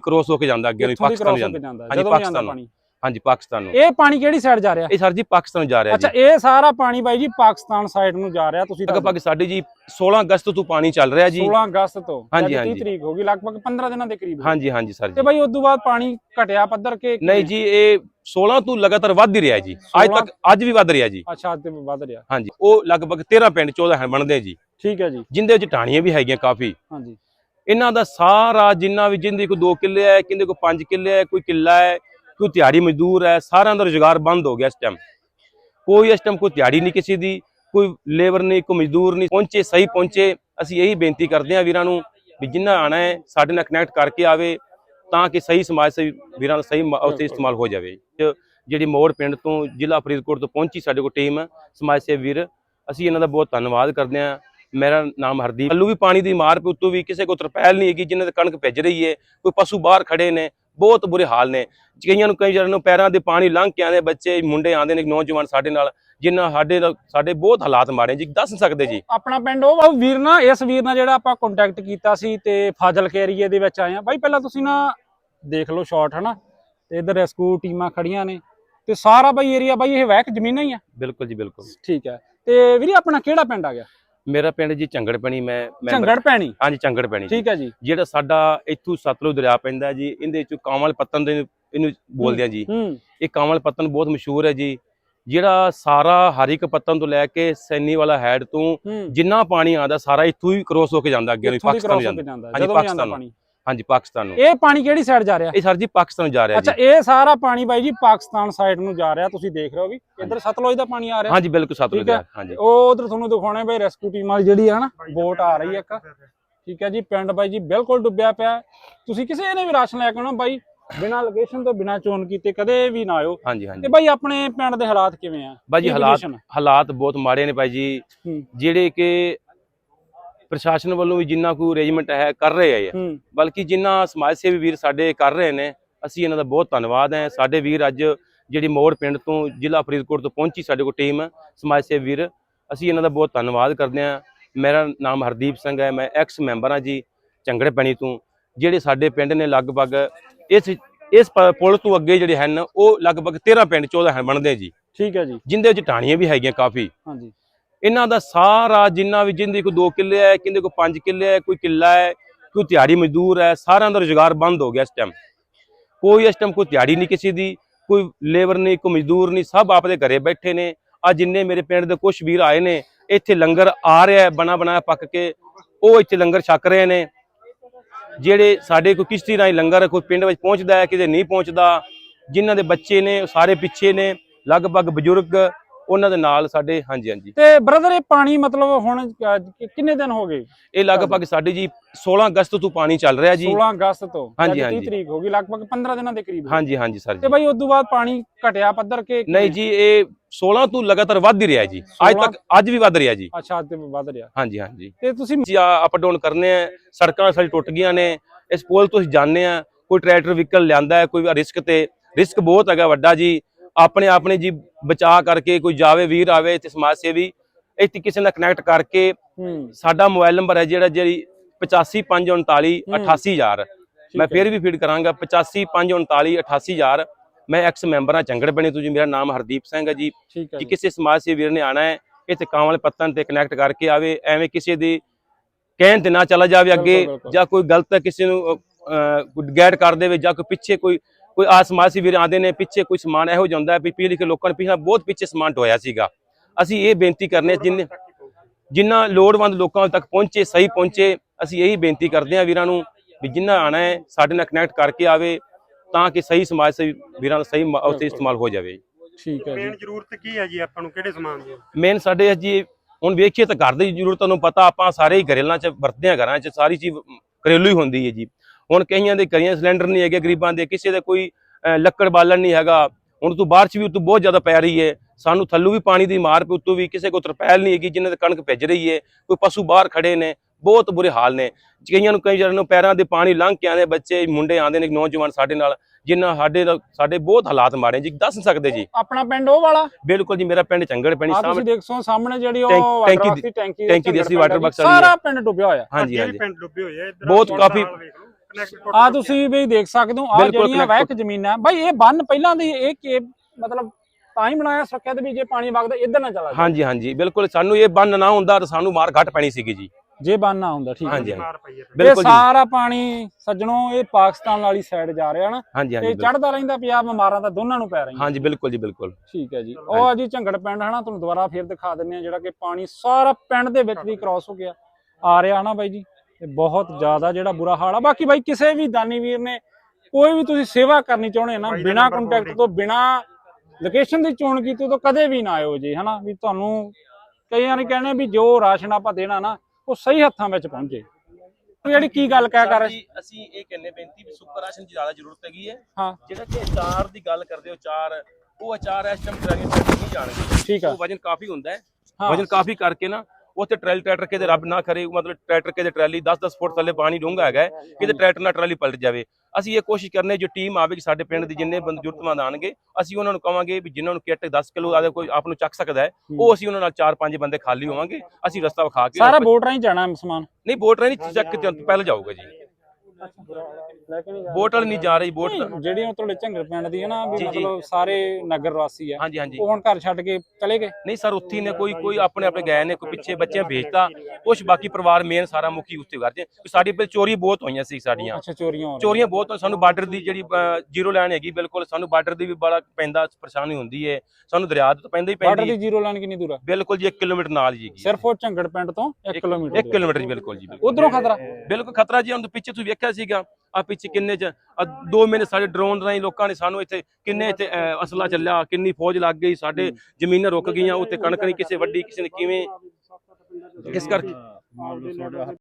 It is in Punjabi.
ਕ੍ਰੋਸ ਹੋ ਕੇ ਜਾਂਦਾ ਅੱਗੇ ਨੂੰ ਪਾਕਿਸਤਾਨ ਜਾਂਦਾ। ਹਾਂਜੀ, ਪਾਕਿਸਤਾਨ ਨੂੰ। ਹਾਂਜੀ ਪਾਕਿਸਤਾਨ ਨੂੰ। ਇਹ ਪਾਣੀ ਕਿਹੜੀ ਸਾਈਡ ਜਾ ਰਿਹਾ? ਇਹ ਸਰ ਜੀ ਪਾਕਿਸਤਾਨ ਨੂੰ ਜਾ ਰਿਹਾ ਅੱਛਾ ਇਹ ਸਾਰਾ ਪਾਣੀ ਬਾਈ ਜੀ ਪਾਕਿਸਤਾਨ ਸਾਈਡ ਨੂੰ ਜਾ ਰਿਹਾ ਤੁਸੀਂ। ਲਗਭਗ ਸਾਡੀ ਜੀ 16 ਅਗਸਤ ਤੋਂ ਪਾਣੀ ਚੱਲ ਰਿਹਾ ਜੀ। 16 ਅਗਸਤ ਤੋਂ ਹਾਂਜੀ, ਅੱਜ 30 ਹਾਂਜੀ। ਤਰੀਕ ਹੋ ਗਈ ਲਗਭਗ 15 ਦਿਨਾਂ ਦੇ ਕਰੀਬ ਹਾਂਜੀ ਹਾਂਜੀ ਸਰ ਤੇ ਬਾਈ ਉਸ ਤੋਂ ਬਾਅਦ ਪਾਣੀ ਘਟਿਆ ਪੱਧਰ ਕੇ ਨਹੀਂ ਜੀ ਇਹ 16 ਤੋਂ ਲਗਾਤਾਰ ਵੱਧ ਹੀ ਰਿਹਾ ਜੀ। ਅੱਜ 16 ਤੱਕ ਅੱਜ ਵੀ ਵੱਧ ਰਿਹਾ ਜੀ। ਅੱਛਾ ਅੱਜ ਤੇ ਵੱਧ ਰਿਹਾ। ਹਾਂਜੀ ਉਹ ਲਗਭਗ 13 ਪਿੰਡ 14 ਹੈ ਬਣਦੇ ਜੀ। ਠੀਕ ਹੈ ਜੀ। ਜਿੰਦੇ ਵਿੱਚ ਢਾਣੀਆਂ ਵੀ ਹੈਗੀਆਂ ਕਾਫੀ। ਹਾਂਜੀ। ਇਹਨਾਂ ਦਾ ਸਾਰਾ ਜਿੰਨਾ ਵੀ ਜਿੰਦੇ ਕੋਈ 2 ਕਿੱਲੇ ਹੈ ਕਿੰਦੇ ਕੋਈ 5 ਕਿੱਲੇ ਹੈ ਕੋਈ ਕਿੱਲਾ ਹੈ, ਕੋਈ ਦਿਹਾੜੀ ਮਜ਼ਦੂਰ ਹੈ, ਸਾਰਿਆਂ ਦਾ ਰੁਜ਼ਗਾਰ ਬੰਦ ਹੋ ਗਿਆ ਇਸ ਟਾਈਮ ਕੋਈ ਇਸ ਟਾਈਮ ਕੋਈ ਦਿਹਾੜੀ ਨਹੀਂ ਕਿਸੇ ਦੀ, ਕੋਈ ਲੇਬਰ ਨਹੀਂ, ਕੋਈ ਮਜ਼ਦੂਰ ਨਹੀਂ, ਪਹੁੰਚੇ, ਸਹੀ ਪਹੁੰਚੇ, ਅਸੀਂ ਇਹੀ ਬੇਨਤੀ ਕਰਦੇ ਹਾਂ ਵੀਰਾਂ ਨੂੰ ਵੀ ਜਿੰਨਾ ਆਣਾ ਹੈ, ਸਾਡੇ ਨਾਲ ਕਨੈਕਟ ਕਰਕੇ ਆਵੇ, ਤਾਂ ਕਿ ਸਹੀ ਸਮਾਜ ਸੇਵੀ ਵੀਰਾਂ ਦਾ ਸਹੀ ਮ- ਉੱਥੇ ਇਸਤੇਮਾਲ ਹੋ ਜਾਵੇ। ਤੇ ਜਿਹੜੀ ਮੋੜ ਪਿੰਡ ਤੋਂ ਜ਼ਿਲ੍ਹਾ ਫਰੀਦਕੋਟ ਤੋਂ ਪਹੁੰਚੀ ਸਾਡੇ ਕੋਲ ਟੀਮ ਸਮਾਜ ਸੇਵੀ ਵੀਰ, ਅਸੀਂ ਇਹਨਾਂ ਦਾ ਬਹੁਤ ਧੰਨਵਾਦ ਕਰਦੇ ਹਾਂ। ਮੇਰਾ ਨਾਮ ਹਰਦੀਪ। ਅੱਲੂ ਵੀ ਪਾਣੀ ਦੀ ਮਾਰ ਪੇ ਉੱਤੋਂ ਵੀ ਕਿਸੇ ਕੋ ਤਰਪੈਲ ਨਹੀਂ ਹੈਗੀ ਜਿਨ੍ਹਾਂ ਦੇ ਕਣਕ ਭਿੱਜ ਰਹੀ ਹੈ ਕੋਈ ਪਸ਼ੂ ਬਾਹਰ ਖੜੇ ਨੇ ਬਹੁਤ ਬੁਰੇ ਹਾਲ ਨੇ। ਕਈਆਂ ਨੂੰ ਕਈ ਜਣਾਂ ਨੂੰ ਪੈਰਾਂ ਦੇ ਪਾਣੀ ਲੰਘ ਕੇ ਆਉਂਦੇ ਬੱਚੇ ਮੁੰਡੇ ਆਉਂਦੇ ਨੇ ਨੌਜਵਾਨ ਸਾਡੇ ਨਾਲ ਜਿਨ੍ਹਾਂ ਸਾਡੇ ਸਾਡੇ ਬਹੁਤ ਹਾਲਾਤ ਮਾੜੇ ਜੀ ਦੱਸ ਸਕਦੇ ਜੀ। ਆਪਣਾ ਪਿੰਡ ਉਹ ਵੀਰ ਨਾ ਇਸ ਵੀਰ ਨਾਲ ਜਿਹੜਾ ਆਪਾਂ ਕੰਟੈਕਟ ਕੀਤਾ ਸੀ ਤੇ ਫਾਜ਼ਿਲਕੇ ਏਰੀਏ ਦੇ ਵਿੱਚ ਆਏ ਆ। ਬਾਈ ਪਹਿਲਾਂ ਤੁਸੀਂ ਨਾ ਦੇਖ ਲਓ ਸ਼ਾਟ ਹਨਾ? ਤੇ ਇਧਰ ਰੈਸਕਿਊ ਟੀਮਾਂ ਖੜੀਆਂ ਨੇ। ਤੇ ਸਾਰਾ ਬਾਈ ਏਰੀਆ ਬਾਈ ਇਹ ਵੈਕ ਜ਼ਮੀਨਾਂ ਹੀ ਆ। ਬਿਲਕੁਲ ਜੀ ਬਿਲਕੁਲ। ਠੀਕ ਹੈ। ਤੇ ਵੀਰੇ ਆਪਣਾ ਕਿਹੜਾ ਪਿੰਡ ਆ ਗਿਆ? ਮੇਰਾ ਪਿੰਡ ਜੀ ਝੰਗੜ ਪੈਣੀ ਮੈਂ ਝੰਗੜ ਪੈਣੀ? ਹਾਂਜੀ ਝੰਗੜ ਪੈਣੀ। ਠੀਕ ਹੈ ਜੀ। ਜਿਹੜਾ ਸਾਡਾ ਇੱਥੋਂ ਸਤਲੁਜ ਦਰਿਆ ਪੈਂਦਾ ਜੀ ਇਹਦੇ ਚ ਕਾਮਲ ਪੱਤਨ ਦੇ ਇਹਨੂੰ ਬੋਲਦੇ ਆ ਜੀ। ਇਹ ਕਾਮਲ ਪੱਤਨ ਬਹੁਤ ਮਸ਼ਹੂਰ ਹੈ ਜੀ। ਜਿਹੜਾ ਸਾਰਾ ਹਰੀਕ ਪੱਤਨ ਤੋਂ ਲੈ ਕੇ ਸੈਨੀ ਵਾਲਾ ਹੈਡ ਤੋਂ ਜਿੰਨਾ ਪਾਣੀ ਆਉਂਦਾ ਸਾਰਾ ਇੱਥੋਂ ਹੀ ਕ੍ਰੋਸ ਹੋ ਕੇ ਜਾਂਦਾ ਅੱਗੇ ਨੂੰ ਪਾਕਿਸਤਾਨ ਜਾਂਦਾ। ਹਾਂਜੀ, ਪਾਕਿਸਤਾਨ ਹਾਂਜੀ ਪਾਕਿਸਤਾਨ ਨੂੰ। ਇਹ ਪਾਣੀ ਕਿਹੜੀ ਸਾਈਡ ਜਾ ਰਿਹਾ? ਇਹ ਸਰ ਜੀ ਪਾਕਿਸਤਾਨ ਨੂੰ ਜਾ ਰਿਹਾ ਅੱਛਾ ਇਹ ਸਾਰਾ ਪਾਣੀ ਬਾਈ ਜੀ ਪਾਕਿਸਤਾਨ ਸਾਈਡ ਨੂੰ ਜਾ ਰਿਹਾ ਤੁਸੀਂ ਦੇਖ ਰਹੇ ਹੋ ਵੀ। ਇੱਧਰ ਸਤਲੁਜ ਦਾ ਪਾਣੀ ਆ ਰਿਹਾ। ਹਾਂਜੀ ਬਿਲਕੁਲ ਸਤਲੁਜ। ਦਾ ਹਾਂਜੀ। ਉਹ ਉਧਰ ਤੁਹਾਨੂੰ ਦਿਖਾਉਣੇ ਬਈ ਰੈਸਕਿਊ ਟੀਮ ਵਾਲੀ ਜਿਹੜੀ ਹੈ ਨਾ ਬੋਟ ਆ ਰਹੀ ਹੈ ਇੱਕ। ਠੀਕ ਹੈ ਜੀ ਪਿੰਡ ਬਾਈ ਜੀ ਬਿਲਕੁਲ ਡੁੱਬਿਆ ਪਿਆ। ਤੁਸੀਂ ਕਿਸੇ ਨੇ ਵੀ ਰਾਸ਼ਨ ਲੈ ਕੇ ਆਉਣਾ ਬਾਈ ਬਿਨਾਂ ਲੋਕੇਸ਼ਨ ਤੋਂ ਬਿਨਾਂ ਚੋਣ ਕੀਤੇ ਕਦੇ ਵੀ ਨਾ ਆਇਓ। ਹਾਂਜੀ ਤੇ ਬਾਈ ਆਪਣੇ ਪਿੰਡ ਦੇ ਹਾਲਾਤ ਕਿਵੇਂ ਆ? ਬਾਈ ਹਾਲਾਤ? ਹਾਲਾਤ ਬਹੁਤ ਮਾੜੇ ਨੇ ਭਾਈ ਜੀ। ਜਿਹੜੇ ਕਿ ਪ੍ਰਸ਼ਾਸਨ ਵੱਲੋਂ ਵੀ ਜਿੰਨਾ ਕੋਈ ਅਰੇਂਜਮੈਂਟ ਹੈ ਕਰ ਰਹੇ ਆ ਬਲਕਿ ਜਿੰਨਾ ਸਮਾਜ ਸੇਵੀ ਵੀਰ ਸਾਡੇ ਕਰ ਰਹੇ ਨੇ ਅਸੀਂ ਇਹਨਾਂ ਦਾ ਬਹੁਤ ਧੰਨਵਾਦ ਹੈ। ਸਾਡੇ ਵੀਰ ਅੱਜ ਜਿਹੜੀ ਮੋੜ ਪਿੰਡ ਤੋਂ ਜ਼ਿਲ੍ਹਾ ਫਰੀਦਕੋਟ ਤੋਂ ਪਹੁੰਚੀ ਸਾਡੇ ਕੋਲ ਟੀਮ ਸਮਾਜ ਸੇਵੀ ਵੀਰ ਅਸੀਂ ਇਹਨਾਂ ਦਾ ਬਹੁਤ ਧੰਨਵਾਦ ਕਰਦੇ ਹਾਂ। ਮੇਰਾ ਨਾਮ ਹਰਦੀਪ ਸਿੰਘ ਹੈ ਮੈਂ ਐਕਸ ਮੈਂਬਰ ਹਾਂ ਜੀ ਝੰਗੜ ਪੈਣੀ ਤੋਂ। ਜਿਹੜੇ ਸਾਡੇ ਪਿੰਡ ਨੇ ਲਗਭਗ ਇਸ ਇਸ ਪੁਲ ਤੋਂ ਅੱਗੇ ਜਿਹੜੇ ਹਨ ਉਹ ਲਗਭਗ 13 ਪਿੰਡ 14 ਹਨ ਬਣਦੇ ਜੀ। ਠੀਕ ਹੈ ਜੀ। ਜਿੰਦੇ ਵਿੱਚ ਢਾਣੀਆਂ ਵੀ ਹੈਗੀਆਂ ਕਾਫੀ। ਹਾਂਜੀ। ਇਹਨਾਂ ਦਾ ਸਾਰਾ ਜਿੰਨਾ ਵੀ ਜਿੰਦੇ ਕੋਈ 2 ਕਿੱਲੇ ਹੈ ਕਿੰਦੇ ਕੋਈ 5 ਕਿੱਲੇ ਹੈ ਕੋਈ ਕਿੱਲਾ ਹੈ, ਕੋਈ ਦਿਹਾੜੀ ਮਜ਼ਦੂਰ ਹੈ, ਸਾਰਿਆਂ ਦਾ ਰੁਜ਼ਗਾਰ ਬੰਦ ਹੋ ਗਿਆ ਇਸ ਟਾਈਮ ਕੋਈ ਇਸ ਟਾਈਮ ਕੋਈ ਦਿਹਾੜੀ ਨਹੀਂ ਕਿਸੇ ਦੀ, ਕੋਈ ਲੇਬਰ ਨਹੀਂ, ਕੋਈ ਮਜ਼ਦੂਰ ਨਹੀਂ, ਸਭ ਆਪਦੇ ਘਰੇ ਬੈਠੇ ਨੇ। ਆ ਜਿੰਨੇ ਮੇਰੇ ਪਿੰਡ ਦੇ ਕੁਝ ਵੀਰ ਆਏ ਨੇ, ਇੱਥੇ ਲੰਗਰ ਆ ਰਿਹਾ ਹੈ, ਬਣਾ ਬਣਾਇਆ ਪੱਕ ਕੇ, ਉਹ ਇੱਥੇ ਲੰਗਰ ਛਕ ਰਹੇ ਨੇ। ਜਿਹੜੇ ਸਾਡੇ ਕੋਈ ਕਿਸ਼ਤੀ ਰਾਹੀਂ ਲੰਗਰ ਕੋਈ ਪਿੰਡ ਵਿੱਚ ਪਹੁੰਚਦਾ ਹੈ, ਕਿਤੇ ਨਹੀਂ ਪਹੁੰਚਦਾ, ਜਿਨ੍ਹਾਂ ਦੇ ਬੱਚੇ ਨੇ, ਉਹ ਸਾਰੇ ਪਿੱਛੇ ਨੇ, ਲਗਭਗ ਬਜ਼ੁਰਗ ਉਹਨਾਂ ਦੇ ਨਾਲ ਸਾਡੇ ਹਾਂਜੀ ਹਾਂਜੀ। ਤੇ ਬ੍ਰਦਰ ਇਹ ਪਾਣੀ ਮਤਲਬ ਹੁਣ ਕਿ- ਕਿੰਨੇ ਦਿਨ ਹੋ ਗਏ? ਇਹ ਲਗਭਗ ਸਾਡੀ ਜੀ 16 ਅਗਸਤ ਤੋਂ ਪਾਣੀ ਚੱਲ ਰਿਹਾ ਜੀ। 16 ਅਗਸਤ ਤੋਂ ਹਾਂਜੀ, ਅੱਜ 30 ਹਾਂਜੀ। ਤਰੀਕ ਹੋ ਗਈ ਲਗਭਗ 15 ਦਿਨਾਂ ਦੇ ਕਰੀਬ ਹਾਂਜੀ ਹਾਂਜੀ ਸਰ ਤੇ ਜੀ ਬਾਈ ਉਸ ਤੋਂ ਬਾਅਦ ਪਾਣੀ ਘਟਿਆ ਪੱਧਰ ਕੇ ਨਹੀਂ ਜੀ ਇਹ 16 ਤੋਂ ਲਗਾਤਾਰ ਵੱਧ ਹੀ ਰਿਹਾ ਜੀ। ਅੱਜ 16 ਤੱਕ ਅੱਜ ਵੀ ਵੱਧ ਰਿਹਾ ਜੀ। ਅੱਛਾ ਅੱਜ ਤੇ ਵੱਧ ਰਿਹਾ। ਹਾਂਜੀ ਹਾਂਜੀ। ਤੇ ਤੁਸੀਂ ਜੀ ਅਪ ਡਾਊਨ ਕਰਨੇ ਆ ਸੜਕਾਂ ਸਾਡੀ ਟੁੱਟ ਗਈਆਂ ਨੇ ਇਸ ਪੁਲ ਤੋਂ ਅਸੀਂ ਜਾਂਦੇ ਆ ਕੋਈ ਟਰੈਕਟਰ ਵਹੀਕਲ ਲਿਆਂਦਾ ਹੈ ਕੋਈ ਰਿਸਕ ਤੇ ਰਿਸਕ ਬਹੁਤ ਹੈਗਾ ਵੱਡਾ ਜੀ। ਆਪਣੇ ਆਪਣੇ ਜੀ ਬਚਾ ਕਰਕੇ ਕੋਈ ਜਾਵੇ ਵੀਰ ਆਵੇ ਤੇ ਸਮਾਜ ਸੇਵੀ ਇੱਥੇ ਕਿਸੇ ਨਾਲ ਕਨੈਕਟ ਕਰਕੇ ਸਾਡਾ ਮੋਬਾਈਲ ਨੰਬਰ ਹੈ ਜਿਹੜਾ ਜਿਹੜੀ 8559 88000 ਮੈਂ। ਫਿਰ ਵੀ ਫੀਡ ਕਰਾਂਗਾ 8559 88000 ਮੈਂ ਐਕਸ ਮੈਂਬਰ ਹਾਂ ਚੰਗੜ ਬਣੇ ਤੋਂ ਜੀ ਮੇਰਾ ਨਾਮ ਹਰਦੀਪ ਸਿੰਘ ਹੈ ਜੀ। ਕਿ ਕਿਸੇ ਸਮਾਜ ਸੇਵੀ ਵੀਰ ਨੇ ਆਣਾ ਹੈ ਇੱਥੇ ਕਾਂਵਲ ਪੱਤਨ ਤੇ ਕਨੈਕਟ ਕਰਕੇ ਆਵੇ ਐਵੇਂ ਕਿਸੇ ਦੀ ਕਹਿਣ ਤੇ ਨਾ ਚਲਾ ਜਾਵੇ ਅੱਗੇ। ਜਾਂ ਕੋਈ ਗਲਤ ਕਿਸੇ ਨੂੰ ਗਾਈਡ ਕਰ ਦੇਵੇ ਜਾਂ ਕੋਈ ਪਿੱਛੇ ਕੋਈ ਕੋਈ ਆ ਸਮਾਜ ਸੇਵੀ ਵੀਰ ਆਉਂਦੇ ਨੇ ਪਿੱਛੇ ਕੋਈ ਸਮਾਨ ਇਹੋ ਜਿਹਾ ਹੁੰਦਾ ਹੈ ਵੀ ਪੀੜ੍ਹੀ ਕੇ ਲੋਕਾਂ ਨੇ ਪਿਛਲਾ ਬਹੁਤ ਪਿੱਛੇ ਸਮਾਨ ਢੋਇਆ ਸੀਗਾ। ਅਸੀਂ ਇਹ ਬੇਨਤੀ ਕਰਨੇ ਜਿੰਨੇ ਜਿੰਨਾ ਲੋੜਵੰਦ ਲੋਕਾਂ ਤੱਕ ਪਹੁੰਚੇ ਸਹੀ ਪਹੁੰਚੇ ਅਸੀਂ ਇਹੀ ਬੇਨਤੀ ਕਰਦੇ ਹਾਂ ਵੀਰਾਂ ਨੂੰ ਵੀ ਜਿੰਨਾ ਆਣਾ ਹੈ ਸਾਡੇ ਨਾਲ ਕਨੈਕਟ ਕਰਕੇ ਆਵੇ ਤਾਂ ਕਿ ਸਹੀ ਸਮਾਜ ਸੇਵੀ ਵੀਰਾਂ ਦਾ ਸਹੀ ਉੱਥੇ ਇਸਤੇਮਾਲ ਹੋ ਜਾਵੇ। ਠੀਕ ਹੈ ਜੀ। ਮੇਨ ਜ਼ਰੂਰਤ ਕੀ ਹੈ ਜੀ ਆਪਾਂ ਨੂੰ ਕਿਹੜੇ ਸਮਾਨ ਦੀ? ਮੇਨ ਸਾਡੇ ਜੀ ਹੁਣ ਵੇਖੀਏ ਤਾਂ ਘਰ ਦੀ ਜ਼ਰੂਰਤ ਤੁਹਾਨੂੰ ਪਤਾ ਆਪਾਂ ਸਾਰੇ ਹੀ ਘਰੇਲਾਂ 'ਚ ਵਰਤਦੇ ਆ ਘਰਾਂ 'ਚ ਸਾਰੀ ਚੀਜ਼ ਘਰੇਲੂ ਹੀ ਹੁੰਦੀ ਹੈ ਜੀ। ਹੁਣ ਕਈਆਂ ਦੇ ਘਰੀਆਂ ਸਿਲੰਡਰ ਨਹੀਂ ਹੈਗੇ ਗਰੀਬਾਂ ਦੇ ਕਿਸੇ ਦੇ ਕੋਈ ਲੱਕੜ ਬਾਲਣ ਨਹੀਂ ਹੈਗਾ। ਹੁਣ ਤੂੰ ਬਾਰਿਸ਼ ਵੀ ਉਤੋਂ ਬਹੁਤ ਜ਼ਿਆਦਾ ਪੈ ਰਹੀ ਹੈ ਸਾਨੂੰ ਥੱਲੂ ਵੀ ਪਾਣੀ ਦੀ ਮਾਰ ਪਈ ਉਤੋਂ ਵੀ ਕਿਸੇ ਕੋ ਤਰਪੈਲ ਨਹੀਂ ਹੈਗੀ ਜਿਨ੍ਹਾਂ ਦੇ ਕਣਕ ਭਿੱਜ ਰਹੀ ਹੈ ਕੋਈ ਪਸ਼ੂ ਬਾਹਰ ਖੜੇ ਨੇ ਬਹੁਤ ਬੁਰੇ ਹਾਲ ਨੇ। ਕਈਆਂ ਨੂੰ ਕਈ ਜਣਾਂ ਨੂੰ ਪੈਰਾਂ ਦੇ ਪਾਣੀ ਲੰਘ ਕੇ ਆਉਂਦੇ ਬੱਚੇ ਮੁੰਡੇ ਆਉਂਦੇ ਨੇ ਨੌਜਵਾਨ ਸਾਡੇ ਨਾਲ ਜਿਨ੍ਹਾਂ ਸਾਡੇ ਨਾਲ- ਸਾਡੇ ਬਹੁਤ ਹਾਲਾਤ ਮਾੜੇ ਜੀ ਦੱਸ ਨਹੀਂ ਸਕਦੇ ਜੀ। ਆਪਣਾ ਪਿੰਡ ਉਹ ਵਾਲਾ? ਬਿਲਕੁਲ ਜੀ ਮੇਰਾ ਪਿੰਡ ਚੰਗੜ ਪੈਣੀ ਆ ਤੁਸੀਂ ਸਾਹਮਣੇ ਦੇਖੋ ਸਾਹਮਣੇ ਜਿਹੜੀ ਉਹ ਟੈਂਕੀ ਦੀ- ਟੈਂਕੀ ਦੀ ਅਸੀਂ ਸਾਰਾ ਪਿੰਡ ਡੁੱਬਿਆ ਹੋਇਆ। ਹਾਂਜੀ ਹਾਂਜੀ। ਪਿੰਡ ਡੁੱਬੇ ਹੋਏ ਬਹੁਤ ਕਾਫੀ- ਆ। ਤੁਸੀਂ ਵੀ ਦੇਖ ਸਕਦੇ ਹੋ ਆ ਜਿਹੜੀਆਂ ਵਹਿਕ ਜ਼ਮੀਨਾਂ ਬਾਈ ਇਹ ਬੰਨ ਪਹਿਲਾਂ ਦੀ ਇਹ ਕਿ ਮਤਲਬ ਤਾਂ ਹੀ ਬਣਾਇਆ ਸੁਰੱਖਿਆ ਦੇ ਵੀ ਜੇ ਪਾਣੀ ਵਗਦਾ ਇੱਧਰ ਨਾ ਚਲਾ ਹਾਂਜੀ ਹਾਂਜੀ ਬਿਲਕੁਲ। ਸਾਨੂੰ ਇਹ ਬੰਨ ਨਾ ਹੁੰਦਾ ਤਾਂ ਸਾਨੂੰ ਮਾਰ ਘੱਟ ਪੈਣੀ ਸੀਗੀ ਜੀ। ਜੇ ਬੰਨ ਨਾ ਹੁੰਦਾ ਠੀਕ ਹੈ। ਹਾਂਜੀ, ਮਾਰ ਪਈ ਹੈ ਫਿਰ। ਇਹ ਬਿਲਕੁਲ ਜੀ। ਸਾਰਾ ਪਾਣੀ ਸੱਜਣੋ ਇਹ ਪਾਕਿਸਤਾਨ ਵਾਲੀ ਸਾਈਡ ਜਾ ਰਿਹਾ ਨਾ ਹਾਂਜੀ ਤੇ। ਚੜਦਾ ਰਹਿੰਦਾ ਪਿਆ ਬਿਮਾਰਾਂ ਤਾਂ ਦੋਨਾਂ ਨੂੰ ਪੈ ਰਹੀਆਂ। ਹਾਂਜੀ ਬਿਲਕੁਲ ਜੀ ਬਿਲਕੁਲ। ਠੀਕ ਹੈ ਜੀ। ਉਹ ਆ ਜੀ ਝੰਗੜ ਪਿੰਡ ਹਨਾ ਤੁਹਾਨੂੰ ਦੁਬਾਰਾ ਫੇਰ ਦਿਖਾ ਦਿੰਨੇ ਆ ਜਿਹੜਾ ਕਿ ਪਾਣੀ ਸਾਰਾ ਪਿੰਡ ਦੇ ਵਿੱਚ ਦੀ ਕ੍ਰਾਸ ਹੋ ਗਿਆ। ਆ ਰਿਹਾ ਹਨਾ ਬਾਈ ਜੀ। ਤੇ ਬਹੁਤ ਜ਼ਿਆਦਾ ਜਿਹੜਾ ਬੁਰਾ ਹਾਲ ਆ। ਬਾਕੀ ਬਾਈ ਕਿਸੇ ਵੀ ਦਾਨੀ ਵੀਰ ਨੇ ਕੋਈ ਵੀ ਤੁਸੀਂ ਸੇਵਾ ਕਰਨੀ ਚਾਹੁੰਦੇ ਨਾ ਬਿਨਾ ਕੰਟੈਕਟ ਤੋਂ ਬਿਨਾ ਲੋਕੇਸ਼ਨ ਦੀ ਚੋਣ ਕੀਤੀ ਤੋਂ ਕਦੇ ਵੀ ਨਾ ਆਇਓ ਜੀ ਹਨਾ? ਵੀ ਤੁਹਾਨੂੰ ਕਈਆਂ ਨੇ ਕਹਿੰਦੇ ਵੀ ਜੋ ਰਾਸ਼ਨ ਆਪਾਂ ਦੇਣਾ ਨਾ ਉਹ ਸਹੀ ਹੱਥਾਂ ਵਿੱਚ ਪਹੁੰਚੇ। ਜਿਹੜੀ ਕੀ ਗੱਲ ਕਹਿ ਕਰ ਅਸੀਂ ਇਹ ਕਹਿੰਨੇ ਬੇਨਤੀ ਵੀ ਸੁੱਕਾ ਰਾਸ਼ਨ ਦੀ ਜ਼ਿਆਦਾ ਜ਼ਰੂਰਤ ਹੈਗੀ ਹੈ। ਹਾਂ। ਜਿਹੜਾ ਕਿ ਅਚਾਰ ਦੀ ਗੱਲ ਕਰਦੇ ਹੋ ਅਚਾਰ ਉਹ ਅਚਾਰ ਇਸ ਟਾਈਮ ਤੇ ਨਹੀਂ ਜਾਣਗੇ। ਠੀਕ ਆ। ਉਹ ਵਜਨ ਕਾਫੀ ਹੁੰਦਾ ਹਾਂ। ਵਜਨ ਕਾਫੀ ਕਰਕੇ ਨਾ ਉੱਥੇ ਟਰੈਲ ਟਰੈਕਟਰ ਕਿਤੇ ਰੱਬ ਨਾ ਕਰੇ ਮਤਲਬ ਟਰੈਕਟਰ ਕਿਤੇ ਟਰਾਲੀ 10-10 ਫੁੱਟ ਥੱਲੇ ਪਾਣੀ ਡੂੰਘਾ ਹੈਗਾ ਕਿਤੇ ਟਰੈਕਟਰ ਨਾਲ ਟਰਾਲੀ ਪਲਟ ਜਾਵੇ। ਅਸੀਂ ਇਹ ਕੋਸ਼ਿਸ਼ ਕਰਨੇ ਜੋ ਟੀਮ ਆਵੇਗੀ ਸਾਡੇ ਪਿੰਡ ਦੀ ਜਿੰਨੇ ਬੰਦੇ ਜ਼ਰੂਰਤਮੰਦ ਆਣਗੇ ਅਸੀਂ ਉਹਨਾਂ ਨੂੰ ਕਵਾਂਗੇ ਵੀ ਜਿਨ੍ਹਾਂ ਨੂੰ ਕਿੱਟ 10 ਕਿਲੋ ਆਦੇ ਕੋਈ ਆਪ ਨੂੰ ਚੱਕ ਸਕਦਾ ਹੈ ਉਹ ਅਸੀਂ ਉਹਨਾਂ ਨਾਲ 4-5 ਬੰਦੇ ਖਾਲੀ ਹੋਵਾਂਗੇ ਅਸੀਂ ਰਸਤਾ ਵਿਖਾ ਕੇ ਸਾਰਾ ਬੋਟ ਰਾਹੀਂ ਜਾਣਾ ਸਮਾਨ ਨਹੀਂ ਬੋਟ ਨਹੀਂ ਚੱਕ ਪਹਿਲਾਂ ਜਾਊਗਾ ਜੀ। ਲੈ ਕੇ ਨਹੀਂ ਜਾ ਬੋਟ ਵਾਲੀ ਨਹੀਂ ਜਾ ਰਹੀ ਬੋਟ ਨਹੀਂ, ਜਿਹੜੀਆਂ ਤੁਹਾਡੇ ਝੰਗਰ ਪਿੰਡ ਦੀ ਹੈ ਨਾ ਵੀ ਜੀ, ਜੀ। ਮਤਲਬ ਸਾਰੇ ਨਗਰ ਵਾਸੀ ਆ ਹਾਂਜੀ ਹਾਂਜੀ ਉਹ ਹੁਣ ਘਰ ਛੱਡ ਕੇ ਚਲੇ ਗਏ ਨਹੀਂ ਸਰ ਉੱਥੇ ਹੀ ਨੇ ਕੋਈ ਕੋਈ ਆਪਣੇ ਆਪਣੇ ਗਏ ਨੇ ਕੋਈ ਪਿੱਛੇ ਬੱਚੇ ਭੇਜਤਾ ਕੁਛ ਬਾਕੀ ਪਰਿਵਾਰ ਮੇਨ ਸਾਰਾ ਮੁਖੀ ਘਰ ਚ ਸਾਡੀ पे ਚੋਰੀ ਬਹੁਤ ਹੋਈਆਂ ਸੀ ਸਾਡੀਆਂ ਅੱਛਾ ਚੋਰੀਆਂ ਹੋ ਚੋਰੀਆਂ ਬਹੁਤ ਹੋਈਆਂ। ਸਾਨੂੰ ਬਾਰਡਰ ਦੀ ਜਿਹੜੀ ਜ਼ੀਰੋ ਲਾਈਨ ਹੈਗੀ ਬਿਲਕੁਲ ਸਾਨੂੰ ਬਾਰਡਰ ਦੀ ਵੀ ਬੜਾ ਪੈਂਦਾ ਪਰੇਸ਼ਾਨੀ ਹੁੰਦੀ ਹੈ ਸਾਨੂੰ ਦਰਿਆ ਤੋਂ ਪੈਂਦਾ ਹੀ ਬਾਰਡਰ ਪੈਂਦੀ ਦੀ ਹੈ। ਜ਼ੀਰੋ ਲਾਈਨ ਕਿੰਨੀ ਦੂਰ ਆ ਬਿਲਕੁਲ ਜੀ 1 ਕਿਲੋਮੀਟਰ ਨਾਲ ਜੀ ਹੈਗੀ ਹੈ। ਸਿਰਫ ਉਹ ਝੰਗੜ ਪਿੰਡ ਤੋਂ 1 ਕਿਲੋਮੀਟਰ 1 ਕਿਲੋਮੀਟਰ ਜੀ ਬਿਲਕੁਲ ਜੀ ਬਿਲਕੁਲ। ਉਧਰੋਂ ਖਤਰਾ ਬਿਲਕੁਲ ਖਤਰਾ ਜੀ ਹੁਣ ਪਿੱਛੇ ਤੁਸੀਂ ਵੇਖਿਆ ਸੀਗਾ ਆ ਪਿੱਛੇ ਕਿੰਨੇ ਚ ਆਹ ਦੋ ਮਹੀਨੇ ਸਾਡੇ ਡਰੋਨ ਰਾਹੀਂ ਲੋਕਾਂ ਨੇ ਸਾਨੂੰ ਇੱਥੇ ਕਿੰਨੇ ਇੱਥੇ ਅਸਲਾ ਚੱਲਿਆ ਕਿੰਨੀ ਫੌਜ ਲੱਗ ਗਈ ਸਾਡੇ ਜ਼ਮੀਨਾਂ ਰੁਕ ਗਈਆਂ ਉੱਥੇ ਕਣਕ ਨਹੀਂ ਕਿਸੇ ਵੱਡੀ ਕਿਸੇ ਨੇ ਕਿਵੇਂ ਇਸ ਕਰਕੇ